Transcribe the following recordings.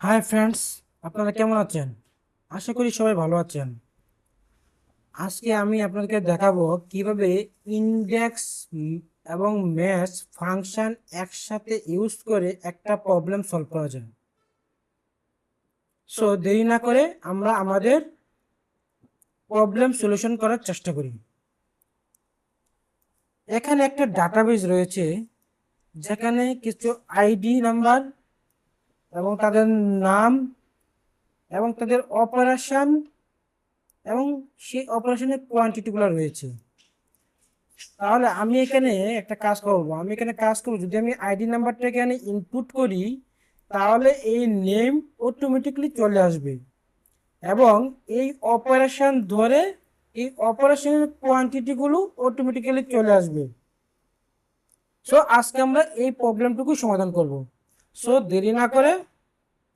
Hi friends আপনারা কেমন আছেন? আশা করি সবাই ভালো আছেন। আজকে আমি আপনাদেরকে দেখাবো কীভাবে ইন্ডেক্স এবং ম্যাচ ফাংশন একসাথে ইউজ করে একটা প্রবলেম সলভ করা যায়। সো দেরি না করে আমরা আমাদের প্রবলেম সলিউশন করার চেষ্টা করি। এখানে একটা ডাটাবেস রয়েছে যেখানে কিছু আইডি নাম্বার এবং তাদের নাম এবং তাদের অপারেশন এবং সেই অপারেশনের কোয়ান্টিটিগুলো রয়েছে। তাহলে আমি এখানে একটা কাজ করব। আমি এখানে কাজ করব। যদি আমি আইডি নাম্বারটা এখানে ইনপুট করি, তাহলে এই নেম অটোমেটিকলি চলে আসবে। এবং এই অপারেশন ধরে এই অপারেশনের কোয়ান্টিটিগুলো অটোমেটিক্যালি চলে আসবে। সো আজকে আমরা এই প্রবলেমটুকু সমাধান করব। সো দেরি না করে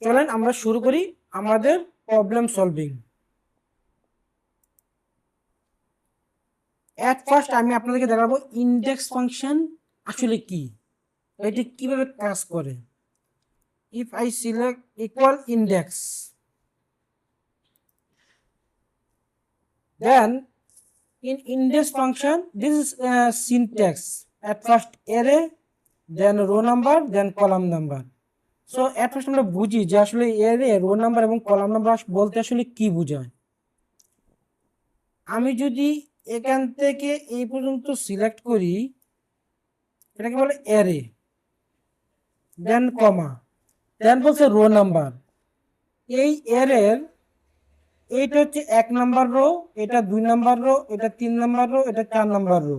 চলেন আমরা শুরু করি আমাদের প্রবলেম সলভিং অ্যাট ফার্স্ট আমি আপনাদেরকে দেখাবো ইন্ডেক্স ফাংশন আসলে কি। এটি কীভাবে কাজ করে। If I select equal index then in index function this is uh, syntax at first then row number then column number so at first আমরা বুঝি যে আসলে এর রো নাম্বার এবং কলাম নাম্বার বলতে আসলে কি বোঝায়। আমি যদি এখান থেকে এই পর্যন্ত সিলেক্ট করি, এটাকে বলে এরে দেন কমা দেন বলছে রো নাম্বার এই এরের এইটা হচ্ছে এক নাম্বার রো এটা দুই নাম্বার রো এটা তিন নাম্বার রো এটা চার নাম্বার রো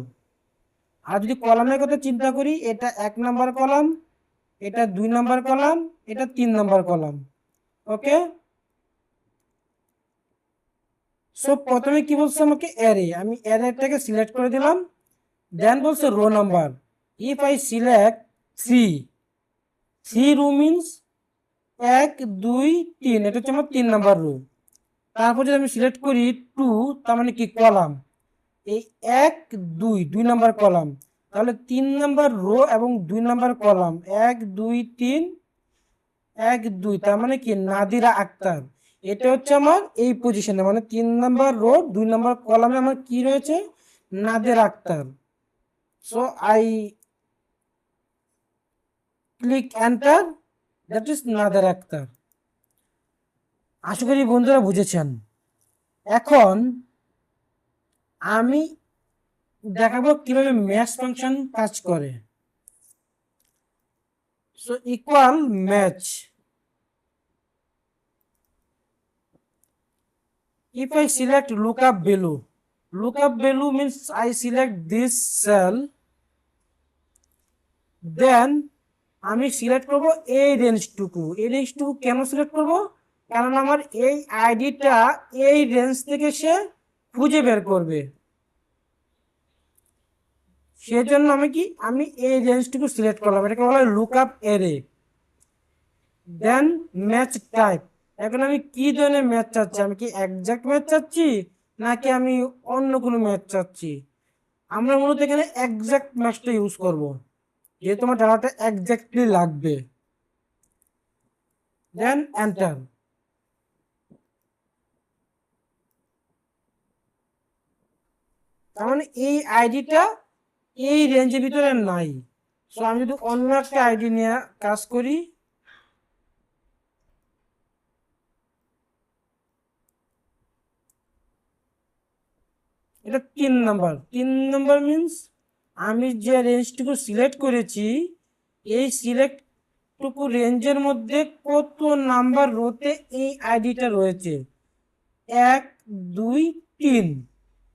আর যদি কলামের কথা চিন্তা করি, এটা এক নাম্বার কলাম, এটা দুই নাম্বার কলাম, এটা তিন নাম্বার কলাম। ওকে সো প্রথমে কি বলছে আমাকে অ্যারে আমি অ্যারেটাকে সিলেক্ট করে দিলাম দেন বলছে row number if I select three three row means এক, দুই, তিন, এটা হচ্ছে আমার তিন নাম্বার রো তারপর যদি আমি সিলেক্ট করি টু তার মানে কি? কলাম। এই এক, দুই দুই নাম্বার কলাম। তাহলে তিন নাম্বার রো এবং দুই নাম্বার কলাম। এক, দুই, তিন, এক, দুই। তার মানে কি? নাদিরা আক্তার। এটা হচ্ছে আমার এই পজিশনে মানে তিন নাম্বার রো, দুই নাম্বার কলামে আমার কি রয়েছে? Nader Akhtar. So I click enter that is Nader Akhtar. আশা করি বন্ধুরা বুঝেছেন। এখন আমি দেখাবো কীভাবে ম্যাচ ফাংশন কাজ করে। So equal match if I select lookup value lookup value means I select this cell, then আমি সিলেক্ট করব এই রেঞ্জটুকু এই রেঞ্জটুকু কেন সিলেক্ট করব? কারণ আমার এই আইডিটা এই রেঞ্জ থেকে সে খুঁজে বের করবে। সেজন্য আমি কি, আমি এই রেঞ্জটুকু সিলেক্ট করলাম। এটাকে বলা হয় লুক আপ এরে দেন ম্যাচ টাইপ এখন আমি কি ধরনের ম্যাচ চাচ্ছি? আমি কি একজ্যাক্ট ম্যাচ চাচ্ছি, নাকি আমি অন্য কোনো ম্যাচ চাচ্ছি? আমরা মূলত এখানে একজ্যাক্ট ম্যাচটা ইউজ করব, যেহেতু আমার ডাটাটা একজ্যাক্টলি লাগবে। দেন এন্টার তার মানে এই আইডিটা এই রেঞ্জের ভিতরে নাই। সো আমি যদি অন্য একটা আইডি নিয়ে কাজ করি, এটা তিন নাম্বার। তিন নাম্বার মিন্স আমি যে রেঞ্জটুকু সিলেক্ট করেছি, এই সিলেক্টটুকু রেঞ্জের মধ্যে কত নাম্বার রোতে এই আইডিটা রয়েছে? এক, দুই, তিন।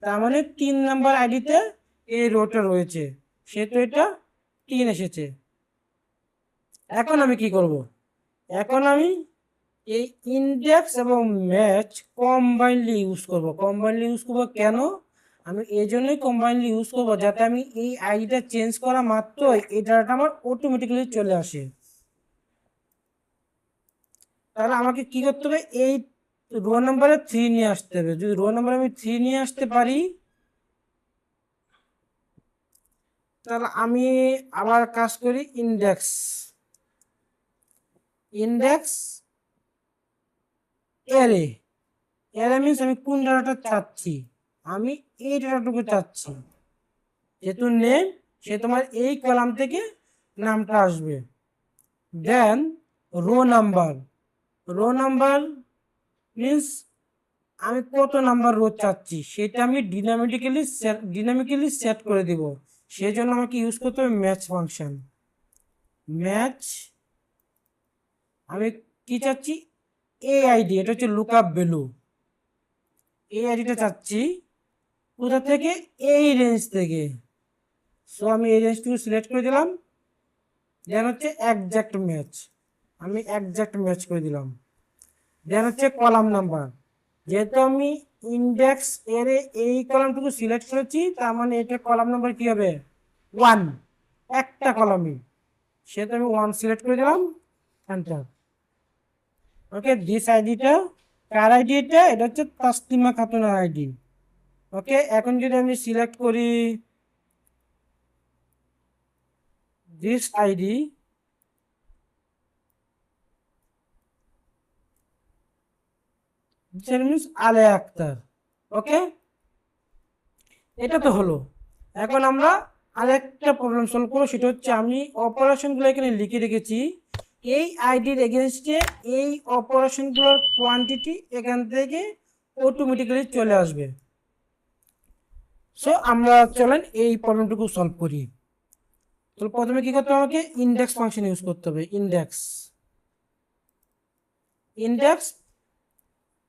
তার মানে তিন নাম্বার আইডিতে এই রোটা রয়েছে। সেহেতু এটা তিন এসেছে। এখন আমি কি করব? এখন আমি এই ইন্ডেক্স এবং ম্যাচ কম্বাইনলি ইউজ করব। কম্বাইনলি ইউজ করব কেন? আমি এই জন্যই কম্বাইনলি ইউজ করব যাতে আমি এই আইডিটা চেঞ্জ করা মাত্র এই ডাটাটা আমার অটোমেটিক্যালি চলে আসে। তাহলে আমাকে কি করতে হবে? এই রো নাম্বারে থ্রি নিয়ে আসতে হবে। যদি রো নাম্বার আমি থ্রি নিয়ে আসতে পারি, তাহলে আমি আবার কাজ করি ইন্ডেক্স ইন্ডেক্স এরে এরে মিনস আমি কোন ডাটাটা চাচ্ছি? আমি এই ডাটাটুকু চাচ্ছি। যেহেতু নেম সে তোমার এই কলাম থেকে নামটা আসবে। Then row number row number means আমি কত নাম্বার রো চাচ্ছি, সেটা আমি ডিনামিটিক্যালি সেট ডিনামিক্যালি সেট করে দিব। সেই জন্য আমাকে ইউজ করতে হবে ম্যাচ ফাংশন ম্যাচ আমি কি চাচ্ছি? এ আইডি এটা হচ্ছে লুক আপ ভ্যালু আইডিটা চাচ্ছি কোথা থেকে? এই রেঞ্জ থেকে। সো আমি এই রেঞ্জটুকু সিলেক্ট করে দিলাম। দেন হচ্ছে একজ্যাক্ট ম্যাচ আমি একজ্যাক্ট ম্যাচ করে দিলাম। দেন হচ্ছে কলাম নাম্বার যেহেতু আমি ইন্ডেক্স এর এই কলামটুকু সিলেক্ট করেছি, তার মানে এটা কলাম নাম্বার কি হবে? ওয়ান একটা কলামই সেটা আমি ওয়ান সিলেক্ট করে দিলাম। এন্টার ওকে দিস আইডিটা কার আইডি এটা? এটা হচ্ছে তাসলিমা খাতুনের আইডি ওকে এখন যদি আমি সিলেক্ট করি দিস আইডি মিনস আলে আক্তার ওকে? এটা তো হলো। এখন আমরা আরেকটা প্রবলেম সলভ করব, সেটা হচ্ছে আমি অপারেশনগুলো এখানে লিখে রেখেছি। এই আইডির এগেনস্টে এই অপারেশনগুলোর কোয়ান্টিটি এখান থেকে অটোমেটিক্যালি চলে আসবে। সো আমরা চলেন এই প্রবলেমটুকু সলভ করি। তো প্রথমে কি করতে হবে আমাকে ইন্ডেক্স ফাংশন ইউজ করতে হবে ইন্ডেক্স ইন্ডেক্স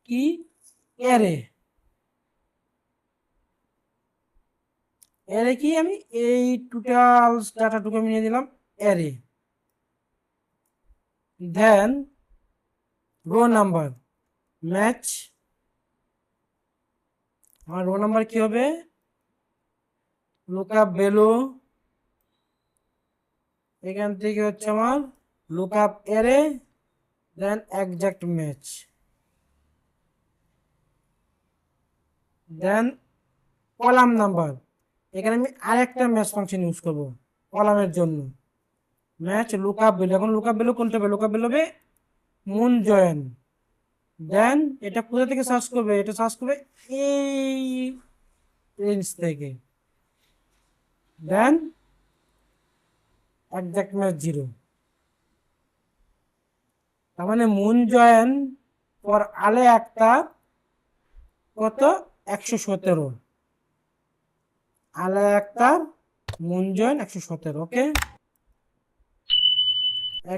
কি? অ্যারে অ্যারে কি আমি? এই টোটাল ডাটাটুকু আমি নিয়ে দিলাম array then row number match আমার রো নাম্বার কি হবে? লুকআপ বেলো এখান থেকে হচ্ছে আমার lookup array then exact match then column number. এখানে আমি আরেকটা ম্যাচ ফাংশন ইউজ করব, কলামের জন্য। ম্যাচ লুকআপ ভ্যালু এখন লুকআপ ভ্যালু কোনটা হবে? লুকআপ ভ্যালু হবে মুন জয়েন। দেন এটা কোথা থেকে সার্চ করবে? এটা সার্চ করবে এই রেঞ্জ থেকে। দেন একজ্যাক্ট ম্যাচ জিরো তার মানে মুন জয়েন পর আলে একটা কত? একশো সতেরো। আলা মুন জয়েন একশো সতেরো ওকে